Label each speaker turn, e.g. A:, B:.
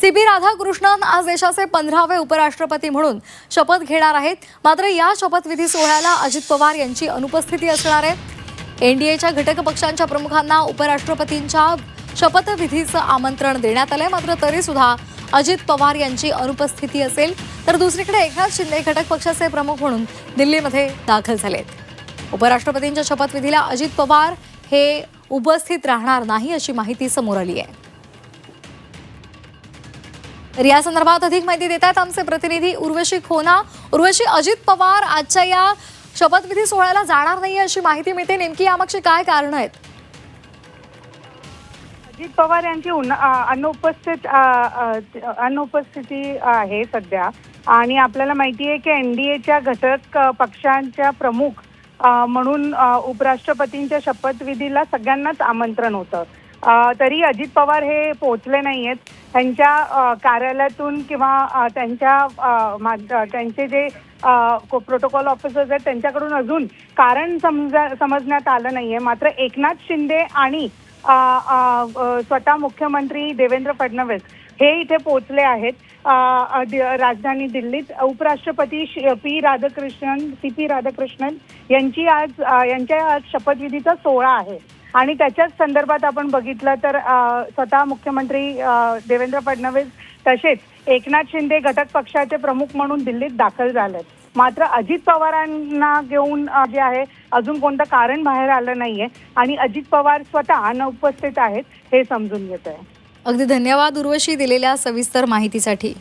A: C P Radhakrishnan आज देशाचे पंधरावे उपराष्ट्रपती म्हणून शपथ घेणार आहेत. मात्र या शपथविधी सोहळ्याला अजित पवार यांची अनुपस्थिती असणार आहे. एनडीएच्या घटक पक्षांच्या प्रमुखांना उपराष्ट्रपतींच्या शपथविधीचं आमंत्रण देण्यात आलंय. मात्र तरी सुद्धा अजित पवार यांची अनुपस्थिती असेल तर दुसरीकडे एकनाथ शिंदे घटक पक्षाचे प्रमुख म्हणून दिल्लीमध्ये दाखल झालेत. उपराष्ट्रपतींच्या शपथविधीला अजित पवार हे उपस्थित राहणार नाही अशी माहिती समोर आली आहे. तर या संदर्भात अधिक माहिती देत आहेत आमचे प्रतिनिधी उर्वशी खोना. उर्वशी अजित पवार आजच्या या शपथविधी सोहळ्याला जाणार नाही अशी माहिती मिळते. नेमकी यामागची काय कारण आहेत?
B: अजित पवार यांची अनुपस्थित अनुपस्थिती आहे सध्या. आणि आपल्याला माहिती आहे की एनडीएच्या घटक पक्षांच्या प्रमुख म्हणून उपराष्ट्रपतींच्या शपथविधीला सगळ्यांनाच आमंत्रण होतं. तरी अजित पवार हे पोहोचले नाहीयेत. त्यांच्या कार्यालयातून किंवा त्यांच्या त्यांचे जे प्रोटोकॉल ऑफिसर्स आहेत त्यांच्याकडून अजून कारण समजा समजण्यात आलं नाहीये. मात्र एकनाथ शिंदे आणि स्वतः मुख्यमंत्री देवेंद्र फडणवीस हे इथे पोहोचले आहेत. दि- राजधानी दिल्लीत उपराष्ट्रपती श- P Radhakrishnan C P Radhakrishnan यांची आज यांच्या आज शपथविधीचा सोहळा आहे. आणि त्याच्याच संदर्भात आपण बघितलं तर स्वतः मुख्यमंत्री देवेंद्र फडणवीस तसेच एकनाथ शिंदे घटक पक्षाचे प्रमुख म्हणून दिल्लीत दाखल झालेत. मात्र अजित पवारांना घेऊन जे आहे अजून कोणतं कारण बाहेर आलं नाहीये आणि अजित पवार स्वतः अनुपस्थित आहेत हे समजून घेत आहे
A: अगदी धन्यवाद उर्वशी दिलेल्या सविस्तर माहितीसाठी.